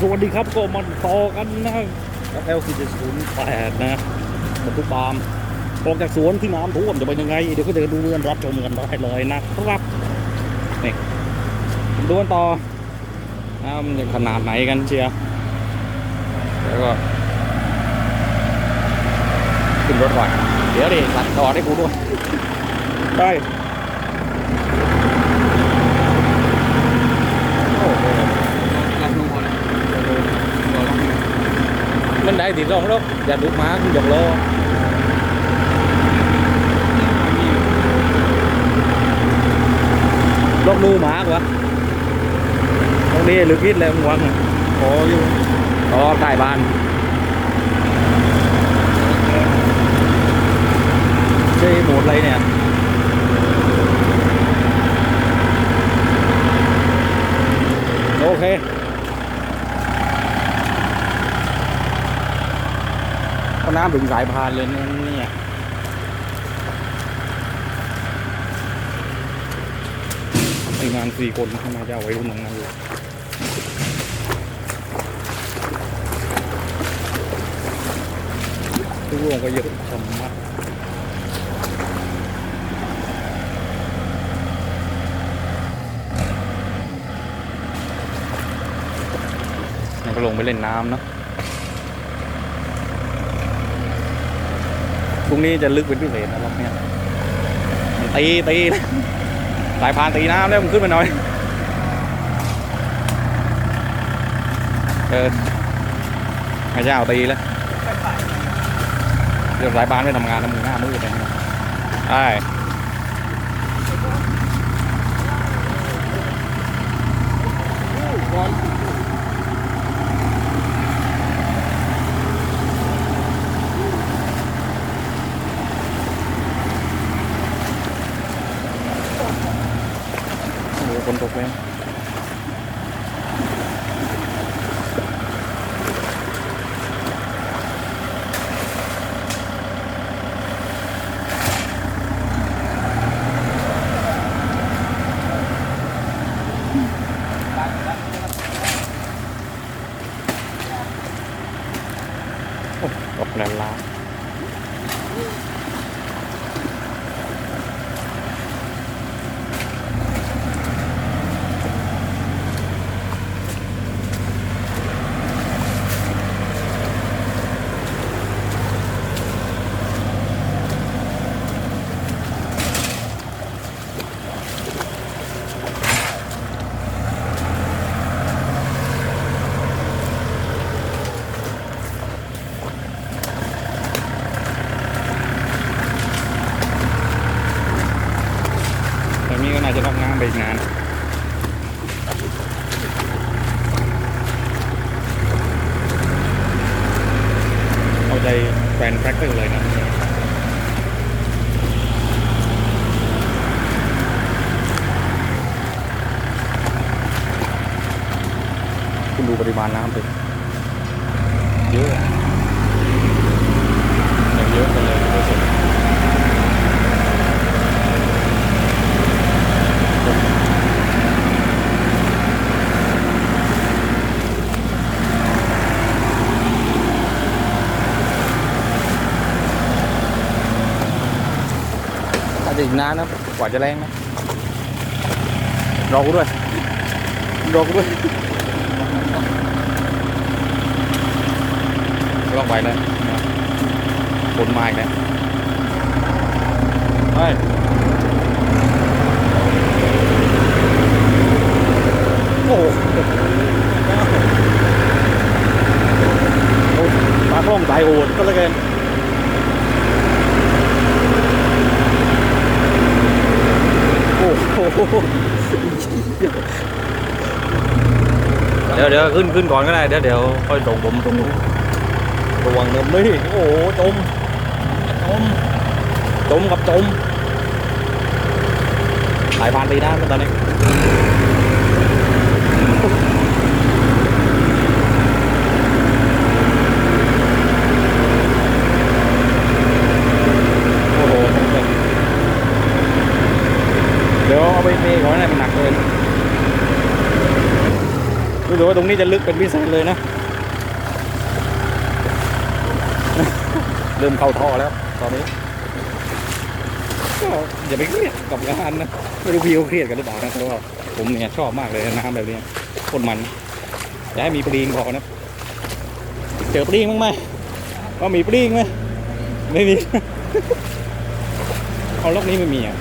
สวัสดีครับก็มาต่อกันนะครับกับ L 4 0 8 นะบรรทุกปามออกจากสวนที่น้ำท่วมจะเป็นยังไง เดี๋ยวก็จะดูกันรับชมกันได้เลยนะครับนี่ดูกันต่อนะมันจะขนาดไหนกันเชียร์แล้วก็ขึ้นรถก่อนเดี๋ยวดิตัดต่อให้กูด้วยได้โอ้โห รับรู้หมดเลยตัวรับรู้ mình đây thì rong đó và được má cũng dọc lô lót nu má quá con đi lượt ít lên quăng có vô có tài bàn chơi một lấy nè ok ก็น้ พน้ำถึงสายพานเลยเนี่ยไองานสี่คนทำไมาจะเอาไว้รุ่นตรงนั้นเลยทุกวงก็เยอะชมมากก็ลงไปเล่นน้ำเนาะ พรุ่งนี้จะลึกเป็นพิเศษนะครับเนี่ยมันตีตีนะสายพานตีน้ำแล้วมันขึ้นมาหน่อยเออไม่ใช่เอาตีแล้วเดี๋ยวสายพานไม่ทำงานแล้วมึงหน้ามืดเลยนะใช่โอ้โหคนตกเลย โอ้ตกน้ำล้างต่นี้ก็น่าจะต้องงานไปอีกนาน เอาใจ แฟนแฟกเตอร์เลยนะคุณดูปริมาณน้ำสิเยอะอะอย่างเยอะกันเลยเยอะสุด อีกนานนะกว่าจะแรงนะรอกูด้วยรอกูด้วยไม่ต้องไปเลยคนมาอีกแล้วเฮ้ยโอ้โหตากล้องสายโหดก็แล้วกัน โอ้โหเดี๋ยวเดี๋ยวขึ้นขึ้นก่อนก็ได้เดี๋ยวเดี๋ยวค่อยส่งผมตรงนู้นระวังเดิมนี่โอ้โหจมจมจมกับจมสายพานตีน้ำตอนนี้โอ้โหเดี๋ยวเอาไปเทก่อนนะมันหนักเกิน ดูดิ สึกว่าตรงนี้จะลึกเป็นพิเศษเลยนะ เริ่มเข้าท่อแล้วตอนนี้ก็อย่าไปเครียดกับงานนะไม่รู้พี่เขาเครียดกันหรือเปล่านะเพราะว่าผมเนี่ยชอบมากเลยน้ำแบบนี้โคนมันอย่าให้มีปลีงพอนะ เจอปลีงบ้างไหมว่ามีปลีงไหมไม่มีเอาล็อกนี้ไม่มีอะ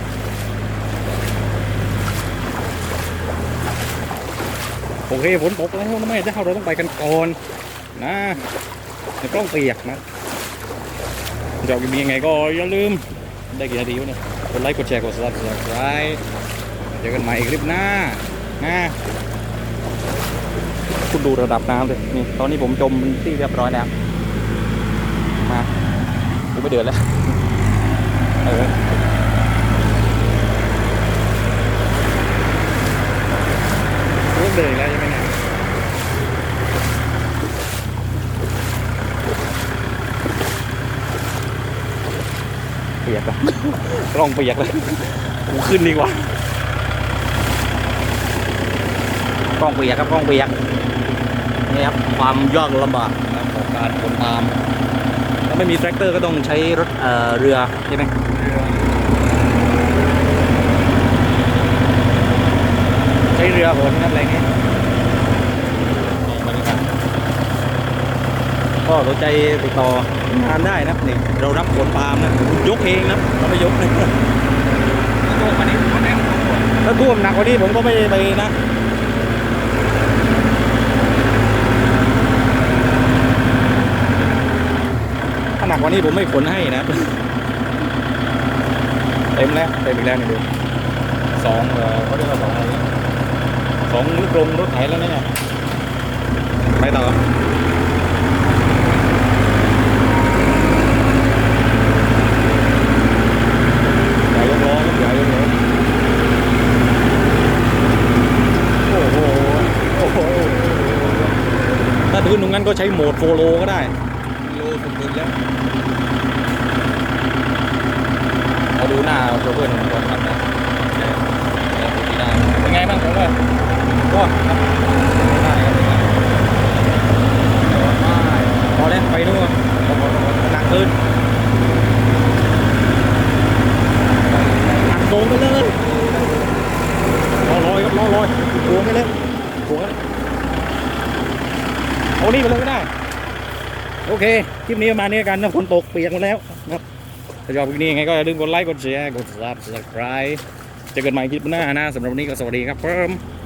โอเคฝนตกแล้วนะแม่เจ้าเราต้องไปกันก่อนนะในกล้องเปียกนะจะอกมียังไงก็อย่าลืม ได้กี่นาทีวะเนี่ยกดไลค์กดแชร์กด subscribe เจอกันใหม่คลิปหน้านะคุณดูระดับน้ำเลยนี่ตอนนี้ผมจมที่เรียบร้อยแล้วมากูไม่เดือดแล้วเออ เริ่มเดือดแล้วใช่ไหมเนี่ยเปียกอะกล้องเปียกเลยกูขึ้นดีกว่ากล้องเปียกครับกล้องเปียกนี่ครับความยากลำบากนะครับของการขนตามถ้าไม่มีแทรกเตอร์ก็ต้องใช้รถเอ่อเรือใช่ไหม ใช้เรือโหนครับอะไรเงี้ยนี่บรรยากาศก็สนใจติดต่องานได้นะครับนี่เรารับขนปาล์มนะยกเองนะเราไม่ยกนะโยกมานี่คนแน่นทุกคนถ้าท่วมหนักกว่านี้ผมก็ไม่ไปนะถ้าหนักกว่านี้ผมไม่ขนให้นะเต็มแล้วเต็มอีกแล้วนี่ดูสองเออเขาเรียกว่าสองอะไร นะสองลูกลงรถไถแล้วเนี่ยไปต่ออย่ายกล้อครับอย่ายกล้อโอ้โหโอ้โหถ้าพื้นตรงนั้นก็ใช้โหมดโฟโลก็ได้โลสุดๆแล้วเอาดูหน้าโชเฟอร์หนุ่มก่อนครับนะเป็นไงบ้างผมว่า ก็ครับได้ครับเป็นไงพอแล้วไปนู่นหนักขึ้นหักโดงไปเลยรอลอยครับรอลอยโดงไปเลยโดงไปเอานี่ไปเลยก็ได้ โอเค คลิปนี้ประมาณนี้กันนะฝนตกเปียกหมดแล้วครับถ้าชอบคลิปนี้ยังไงก็อย่าลืมกดไลค์ กดแชร์ กด subscribe เจอกันใหม่คลิปหน้านะสำหรับวันนี้ก็สวัสดีครับเพิ่ม